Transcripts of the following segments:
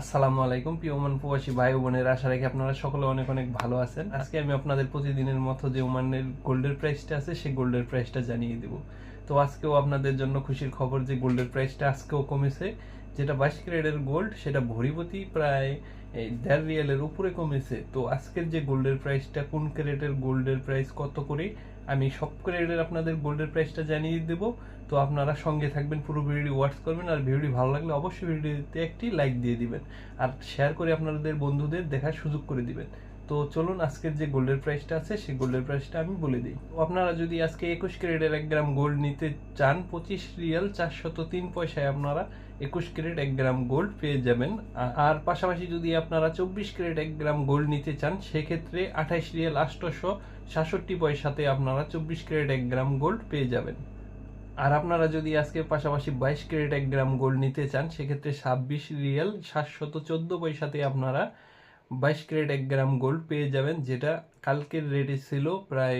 আসসালামু আলাইকুম, প্রিয় ওমান প্রবাসী ভাই বোনের, আশা রাখি আপনারা সকলে অনেক অনেক ভালো আছেন। আজকে আমি আপনাদের প্রতিদিনের মতো যে ওমানের গোল্ডের প্রাইসটা আছে, সেই গোল্ডের প্রাইসটা জানিয়ে দেব। তো আজকেও আপনাদের জন্য খুশির খবর যে গোল্ডের প্রাইসটা আজকেও কমেছে। যেটা বাইশ ক্যারেটের গোল্ড সেটা ভরিপতি প্রায় দেড় রিয়ালের উপরে কমেছে। তো আজকের যে গোল্ডের প্রাইসটা কোন ক্যারেটের গোল্ডের প্রাইস কত করে, আমি সব ক্যারেটের আপনাদের গোল্ডের প্রাইসটা জানিয়ে দেবো। তো আপনারা সঙ্গে থাকবেন, পুরো ভিডিওটি ওয়াচ করবেন, আর ভিডিওটি ভালো লাগলে অবশ্যই ভিডিওতে একটি লাইক দিয়ে দিবেন। আর শেয়ার করে আপনাদের বন্ধুদের দেখার সুযোগ করে দিবেন। তো চলুন আজকের যে গোল্ডের প্রাইসটা আছে, সেই গোল্ডের প্রাইসটা আমি বলে দিই। আপনারা যদি আজকে একুশ ক্যারেটের এক গ্রাম গোল্ড নিতে চান, পঁচিশ রিয়াল চারশত তিন পয়সায় আপনারা একুশ ক্যারেট এক গ্রাম গোল্ড পেয়ে যাবেন। আর পাশাপাশি যদি আপনারা চব্বিশ ক্যারেট এক গ্রাম গোল্ড নিতে চান, সেক্ষেত্রে আঠাইশ রিয়াল আটশোশো সাতষট্টি পয়সাতে আপনারা চব্বিশ ক্যারেট এক গ্রাম গোল্ড পেয়ে যাবেন। আর আপনারা যদি আজকে পাশাপাশি বাইশ ক্যারেট এক গ্রাম গোল্ড নিতে চান, সেক্ষেত্রে ছাব্বিশ রিয়াল সাতশত চোদ্দ পয়সাতে আপনারা বাইশ ক্যারেট এক গ্রাম গোল্ড পেয়ে যাবেন, যেটা কালকের রেটে ছিল প্রায়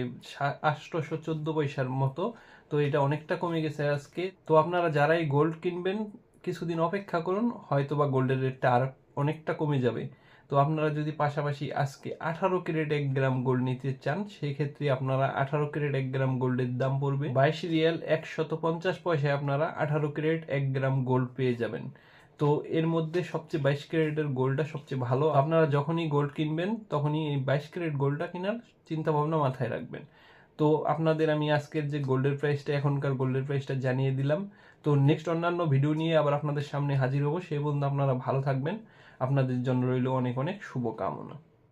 আটশোশো চোদ্দ পয়সার মতো। তো এটা অনেকটা কমে গেছে আজকে। তো আপনারা যারাই গোল্ড কিনবেন, কিছুদিন অপেক্ষা করুন হয়তো বা গোল্ডের রেটটা আর অনেকটা কমে যাবে। তো আপনারা যদি পাশাপাশি আজকে আঠারো ক্যারেট এক গ্রাম গোল্ড নিতে চান সেই ক্ষেত্রে আপনারা আঠারো ক্যারেট এক গ্রাম গোল্ডের দাম পড়বে। বাইশ রিয়াল একশত পঞ্চাশ পয়সায় আপনারা আঠারো ক্যারেট এক গ্রাম গোল্ড পেয়ে যাবেন। তো এর মধ্যে সবচেয়ে বাইশ ক্যারেটের গোল্ডটা সবচেয়ে ভালো। আপনারা যখনই গোল্ড কিনবেন, তখনই এই বাইশ ক্যারেট গোল্ডটা কেনার চিন্তাভাবনা মাথায় রাখবেন। তো আপনাদের আমি আজকের যে গোল্ডের প্রাইসটা, এখনকার গোল্ডের প্রাইসটা জানিয়ে দিলাম। তো নেক্সট অন্যান্য ভিডিও নিয়ে আবার আপনাদের সামনে হাজির হব। সেই পর্যন্ত আপনারা ভালো থাকবেন। আপনাদের জন্য রইল অনেক অনেক শুভকামনা।